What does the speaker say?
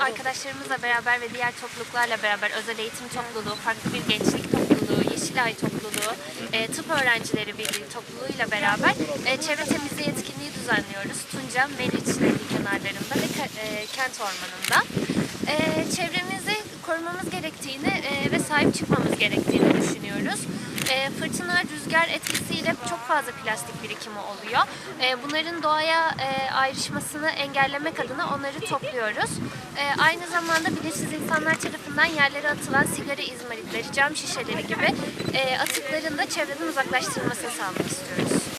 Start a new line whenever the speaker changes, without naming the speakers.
Arkadaşlarımızla beraber ve diğer topluluklarla beraber özel eğitim topluluğu, farklı bir gençlik topluluğu, Yeşilay topluluğu, e, tıp öğrencileri birliği topluluğuyla beraber e, çevre temizliği etkinliği düzenliyoruz. Tunca, Meriç kenarlarında ve e, kent ormanında. E, çevremizi korumamız gerektiğini e, ve sahip çıkmamız gerektiğini düşünüyoruz. E, fırtına, rüzgar etkisiyle çok fazla plastik birikimi oluyor. E, bunların doğaya e, ayrışmasını engellemek adına onları topluyoruz. E, aynı zamanda bilinçsiz insanlar tarafından yerlere atılan sigara izmaritleri, cam şişeleri gibi e, atıkların da çevreden uzaklaştırılmasını sağlamak istiyoruz.